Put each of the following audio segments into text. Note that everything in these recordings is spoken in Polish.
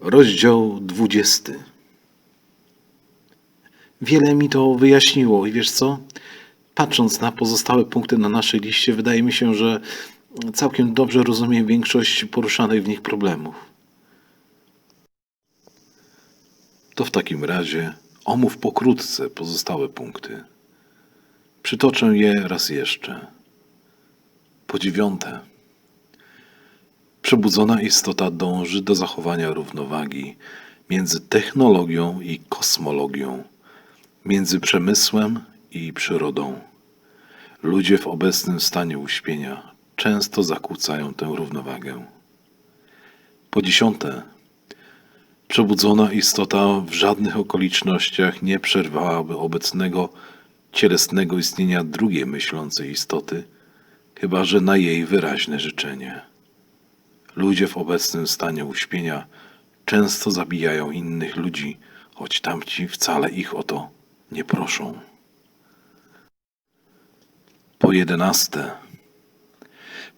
Rozdział 20. Wiele mi to wyjaśniło i wiesz co? Patrząc na pozostałe punkty na naszej liście, wydaje mi się, że całkiem dobrze rozumiem większość poruszanych w nich problemów. To w takim razie omów pokrótce pozostałe punkty. Przytoczę je raz jeszcze. Po dziewiąte. Przebudzona istota dąży do zachowania równowagi między technologią i kosmologią, między przemysłem i przyrodą. Ludzie w obecnym stanie uśpienia często zakłócają tę równowagę. Po dziesiąte, przebudzona istota w żadnych okolicznościach nie przerwałaby obecnego cielesnego istnienia drugiej myślącej istoty, chyba że na jej wyraźne życzenie. Ludzie w obecnym stanie uśpienia często zabijają innych ludzi, choć tamci wcale ich o to nie proszą. Po jedenaste.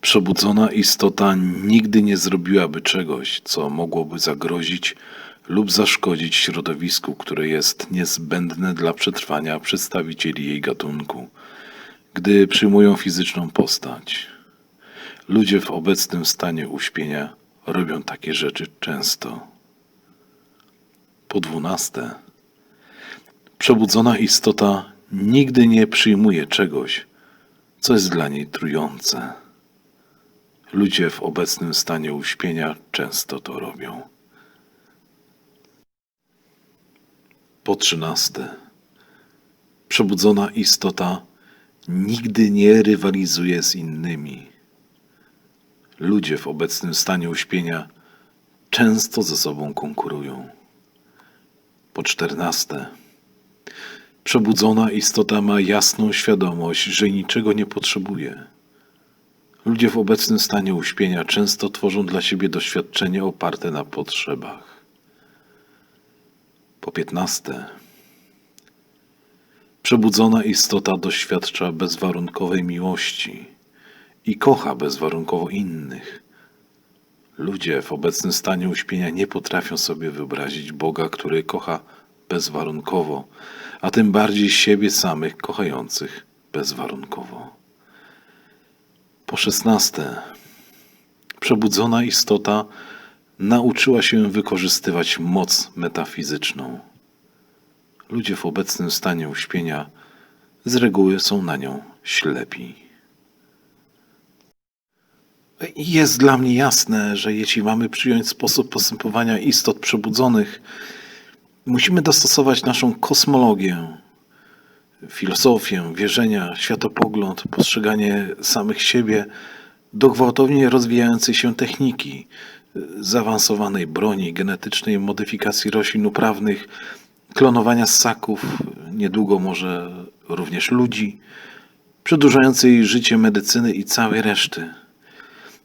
Przebudzona istota nigdy nie zrobiłaby czegoś, co mogłoby zagrozić lub zaszkodzić środowisku, które jest niezbędne dla przetrwania przedstawicieli jej gatunku, gdy przyjmują fizyczną postać. Ludzie w obecnym stanie uśpienia robią takie rzeczy często. Po dwunaste. Przebudzona istota nigdy nie przyjmuje czegoś, co jest dla niej trujące. Ludzie w obecnym stanie uśpienia często to robią. Po trzynaste. Przebudzona istota nigdy nie rywalizuje z innymi. Ludzie w obecnym stanie uśpienia często ze sobą konkurują. Po czternaste. Przebudzona istota ma jasną świadomość, że niczego nie potrzebuje. Ludzie w obecnym stanie uśpienia często tworzą dla siebie doświadczenie oparte na potrzebach. Po piętnaste. Przebudzona istota doświadcza bezwarunkowej miłości i kocha bezwarunkowo innych. Ludzie w obecnym stanie uśpienia nie potrafią sobie wyobrazić Boga, który kocha bezwarunkowo, a tym bardziej siebie samych kochających bezwarunkowo. Po szesnaste. Przebudzona istota nauczyła się wykorzystywać moc metafizyczną. Ludzie w obecnym stanie uśpienia z reguły są na nią ślepi. Jest dla mnie jasne, że jeśli mamy przyjąć sposób postępowania istot przebudzonych, musimy dostosować naszą kosmologię, filozofię, wierzenia, światopogląd, postrzeganie samych siebie do gwałtownie rozwijającej się techniki, zaawansowanej broni, genetycznej modyfikacji roślin uprawnych, klonowania ssaków, niedługo może również ludzi, przedłużającej życie medycyny i całej reszty.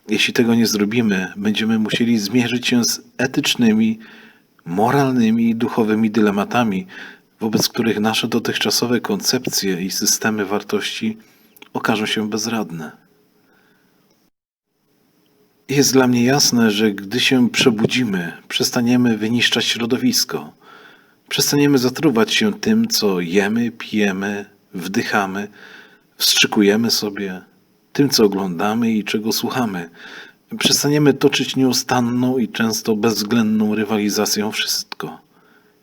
Jeśli tego nie zrobimy, będziemy musieli zmierzyć się z etycznymi, moralnymi i duchowymi dylematami, wobec których nasze dotychczasowe koncepcje i systemy wartości okażą się bezradne. Jest dla mnie jasne, że gdy się przebudzimy, przestaniemy wyniszczać środowisko, przestaniemy zatruwać się tym, co jemy, pijemy, wdychamy, wstrzykujemy sobie, tym, co oglądamy i czego słuchamy. Przestaniemy toczyć nieustanną i często bezwzględną rywalizację o wszystko: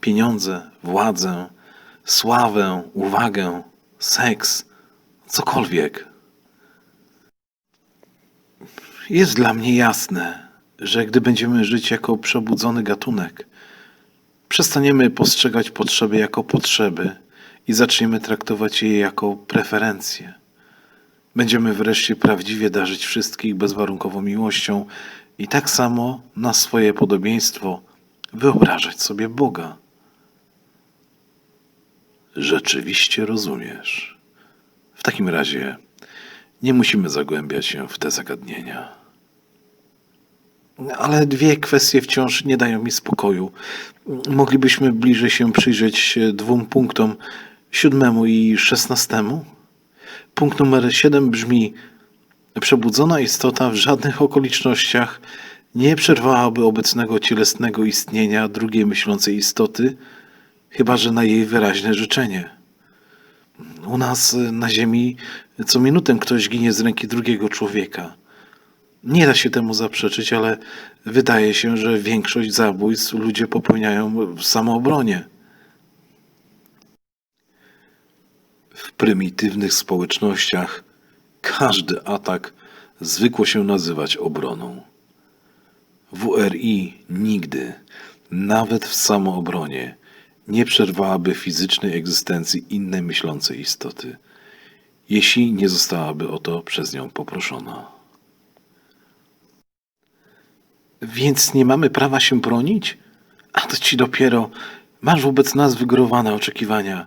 pieniądze, władzę, sławę, uwagę, seks, cokolwiek. Jest dla mnie jasne, że gdy będziemy żyć jako przebudzony gatunek, przestaniemy postrzegać potrzeby jako potrzeby i zaczniemy traktować je jako preferencje. Będziemy wreszcie prawdziwie darzyć wszystkich bezwarunkową miłością i tak samo na swoje podobieństwo wyobrażać sobie Boga. Rzeczywiście rozumiesz. W takim razie nie musimy zagłębiać się w te zagadnienia. Ale dwie kwestie wciąż nie dają mi spokoju. Moglibyśmy bliżej się przyjrzeć dwóm punktom, siódmemu i szesnastemu? Punkt numer siedem brzmi: Przebudzona istota w żadnych okolicznościach nie przerwałaby obecnego cielesnego istnienia drugiej myślącej istoty, chyba że na jej wyraźne życzenie. U nas y, na Ziemi co minutę ktoś ginie z ręki drugiego człowieka. Nie da się temu zaprzeczyć, ale wydaje się, że większość zabójstw ludzie popełniają w samoobronie. W prymitywnych społecznościach każdy atak zwykło się nazywać obroną. WRI nigdy, nawet w samoobronie, nie przerwałaby fizycznej egzystencji innej myślącej istoty, jeśli nie zostałaby o to przez nią poproszona. Więc nie mamy prawa się bronić? A to ci dopiero. Masz wobec nas wygórowane oczekiwania.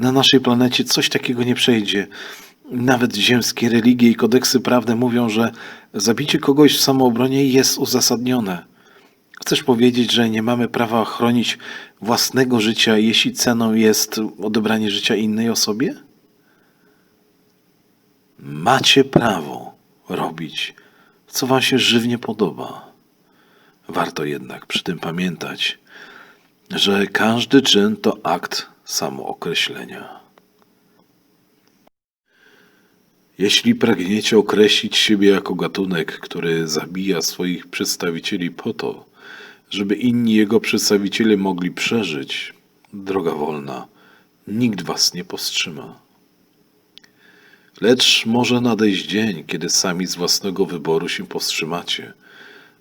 Na naszej planecie coś takiego nie przejdzie. Nawet ziemskie religie i kodeksy prawne mówią, że zabicie kogoś w samoobronie jest uzasadnione. Chcesz powiedzieć, że nie mamy prawa chronić własnego życia, jeśli ceną jest odebranie życia innej osobie? Macie prawo robić, co wam się żywnie podoba. Warto jednak przy tym pamiętać, że każdy czyn to akt samookreślenia. Jeśli pragniecie określić siebie jako gatunek, który zabija swoich przedstawicieli po to, żeby inni jego przedstawiciele mogli przeżyć, droga wolna, nikt was nie powstrzyma. Lecz może nadejść dzień, kiedy sami z własnego wyboru się powstrzymacie,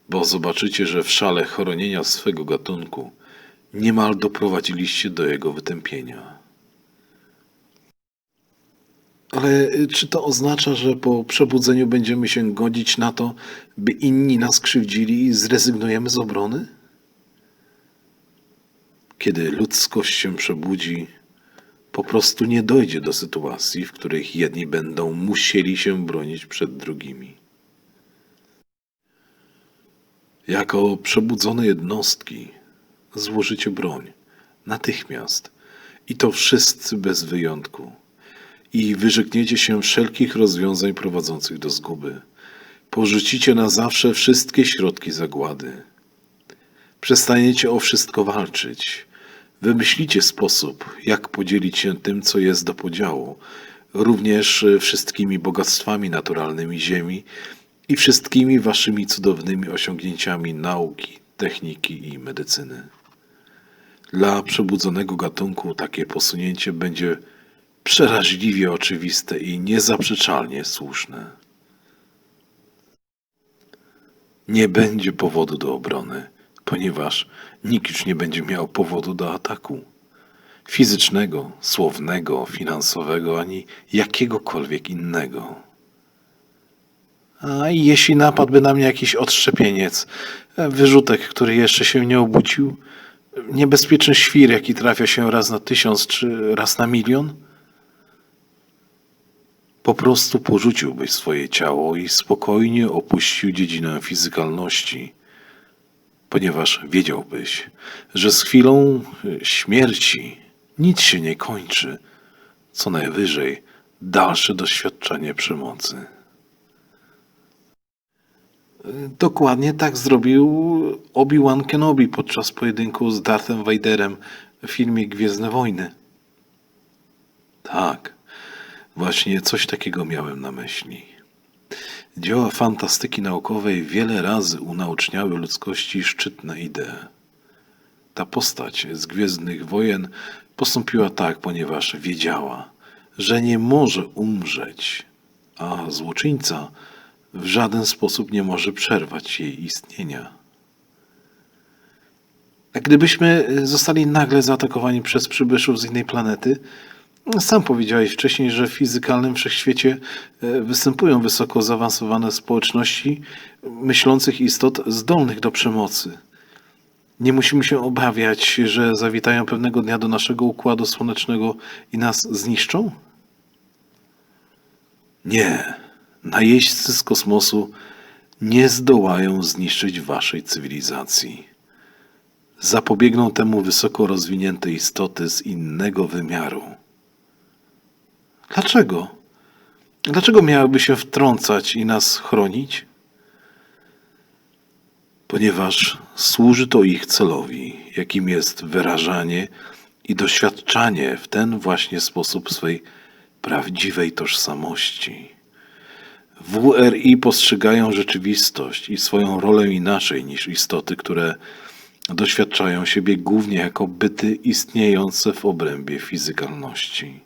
bo zobaczycie, że w szale chronienia swego gatunku niemal doprowadziliście do jego wytępienia. Ale y, czy to oznacza, że po przebudzeniu będziemy się godzić na to, by inni nas krzywdzili i zrezygnujemy z obrony? Kiedy ludzkość się przebudzi, po prostu nie dojdzie do sytuacji, w których jedni będą musieli się bronić przed drugimi. Jako przebudzone jednostki złożycie broń natychmiast i to wszyscy bez wyjątku i wyrzekniecie się wszelkich rozwiązań prowadzących do zguby. Porzucicie na zawsze wszystkie środki zagłady. Przestaniecie o wszystko walczyć. Wymyślicie sposób, jak podzielić się tym, co jest do podziału, również wszystkimi bogactwami naturalnymi Ziemi i wszystkimi waszymi cudownymi osiągnięciami nauki, techniki i medycyny. Dla przebudzonego gatunku takie posunięcie będzie przeraźliwie oczywiste i niezaprzeczalnie słuszne. Nie będzie powodu do obrony, ponieważ nikt już nie będzie miał powodu do ataku fizycznego, słownego, finansowego ani jakiegokolwiek innego. A jeśli napadłby na mnie jakiś odszczepieniec, wyrzutek, który jeszcze się nie obudził, niebezpieczny świr, jaki trafia się raz na tysiąc czy raz na milion, po prostu porzuciłbyś swoje ciało i spokojnie opuścił dziedzinę fizykalności, ponieważ wiedziałbyś, że z chwilą śmierci nic się nie kończy, co najwyżej dalsze doświadczenie przemocy. Dokładnie tak zrobił Obi-Wan Kenobi podczas pojedynku z Darthem Vaderem w filmie Gwiezdne Wojny. Tak, właśnie coś takiego miałem na myśli. Dzieła fantastyki naukowej wiele razy unaoczniały ludzkości szczytne idee. Ta postać z Gwiezdnych Wojen postąpiła tak, ponieważ wiedziała, że nie może umrzeć, a złoczyńca w żaden sposób nie może przerwać jej istnienia. Gdybyśmy zostali nagle zaatakowani przez przybyszów z innej planety, sam powiedziałeś wcześniej, że w fizykalnym wszechświecie e, występują wysoko zaawansowane społeczności myślących istot zdolnych do przemocy. Nie musimy się obawiać, że zawitają pewnego dnia do naszego układu słonecznego i nas zniszczą? Nie. Najeźdźcy z kosmosu nie zdołają zniszczyć waszej cywilizacji. Zapobiegną temu wysoko rozwinięte istoty z innego wymiaru. Dlaczego? Dlaczego miałyby się wtrącać i nas chronić? ponieważ służy to ich celowi, jakim jest wyrażanie i doświadczanie w ten właśnie sposób swej prawdziwej tożsamości. WRI postrzegają rzeczywistość i swoją rolę inaczej niż istoty, które doświadczają siebie głównie jako byty istniejące w obrębie fizykalności.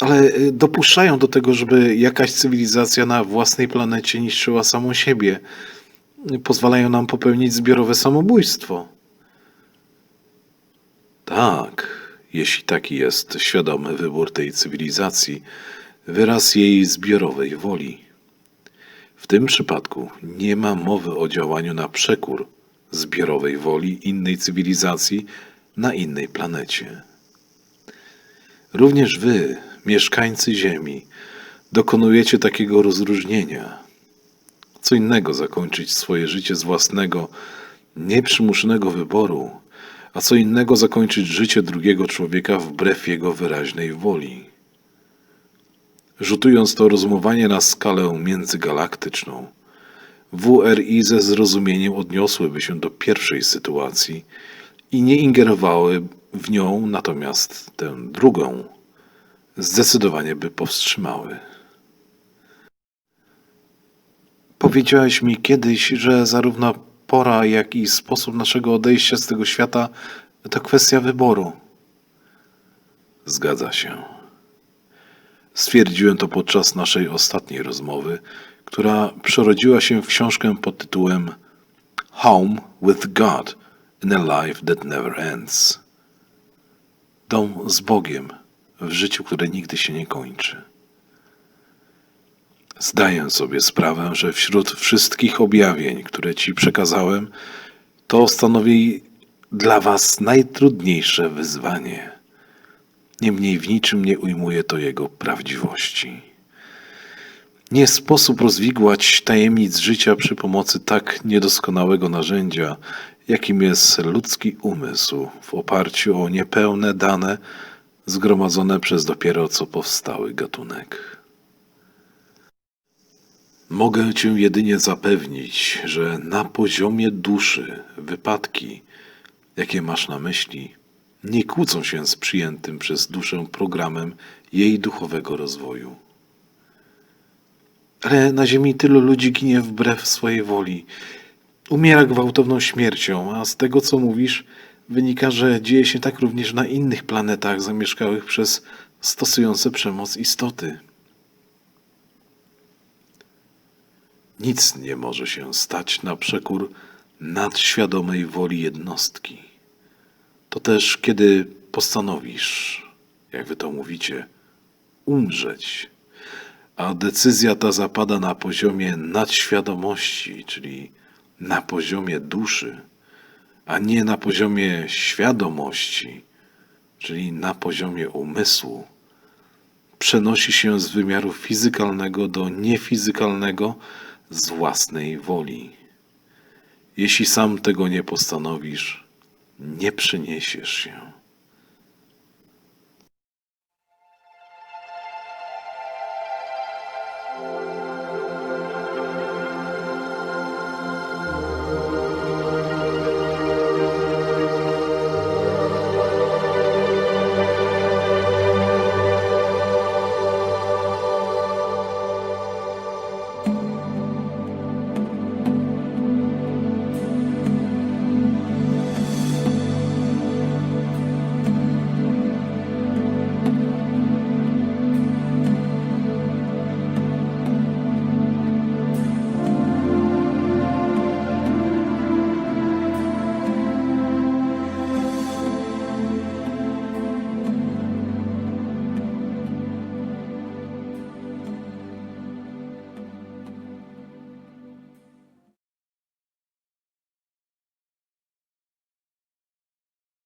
Ale y, dopuszczają do tego, żeby jakaś cywilizacja na własnej planecie niszczyła samą siebie. Y, Pozwalają nam popełnić zbiorowe samobójstwo. Tak, jeśli taki jest świadomy wybór tej cywilizacji, wyraz jej zbiorowej woli. W tym przypadku nie ma mowy o działaniu na przekór zbiorowej woli innej cywilizacji na innej planecie. Również wy, mieszkańcy Ziemi, dokonujecie takiego rozróżnienia. Co innego zakończyć swoje życie z własnego, nieprzymuszonego wyboru, a co innego zakończyć życie drugiego człowieka wbrew jego wyraźnej woli. Rzutując to rozumowanie na skalę międzygalaktyczną, WRI ze zrozumieniem odniosłyby się do pierwszej sytuacji i nie ingerowały w nią, natomiast tę drugą zdecydowanie by powstrzymały. Powiedziałeś mi kiedyś, że zarówno pora, jak i sposób naszego odejścia z tego świata to kwestia wyboru. Zgadza się. Stwierdziłem to podczas naszej ostatniej rozmowy, która przerodziła się w książkę pod tytułem Home with God in a Life That Never Ends. Dom z Bogiem w życiu, które nigdy się nie kończy. Zdaję sobie sprawę, że wśród wszystkich objawień, które Ci przekazałem, to stanowi dla Was najtrudniejsze wyzwanie. Niemniej w niczym nie ujmuje to jego prawdziwości. Nie sposób rozwigłać tajemnic życia przy pomocy tak niedoskonałego narzędzia, jakim jest ludzki umysł w oparciu o niepełne dane zgromadzone przez dopiero co powstały gatunek. Mogę Cię jedynie zapewnić, że na poziomie duszy wypadki, jakie masz na myśli, nie kłócą się z przyjętym przez duszę programem jej duchowego rozwoju. Ale na Ziemi tylu ludzi ginie wbrew swojej woli. Umiera gwałtowną śmiercią, a z tego co mówisz, wynika, że dzieje się tak również na innych planetach zamieszkałych przez stosujące przemoc istoty. Nic nie może się stać na przekór nadświadomej woli jednostki. To też kiedy postanowisz, jak wy to mówicie, umrzeć, a decyzja ta zapada na poziomie nadświadomości, czyli na poziomie duszy, a nie na poziomie świadomości, czyli na poziomie umysłu, przenosi się z wymiaru fizykalnego do niefizykalnego z własnej woli. Jeśli sam tego nie postanowisz, nie przyniesiesz się. thank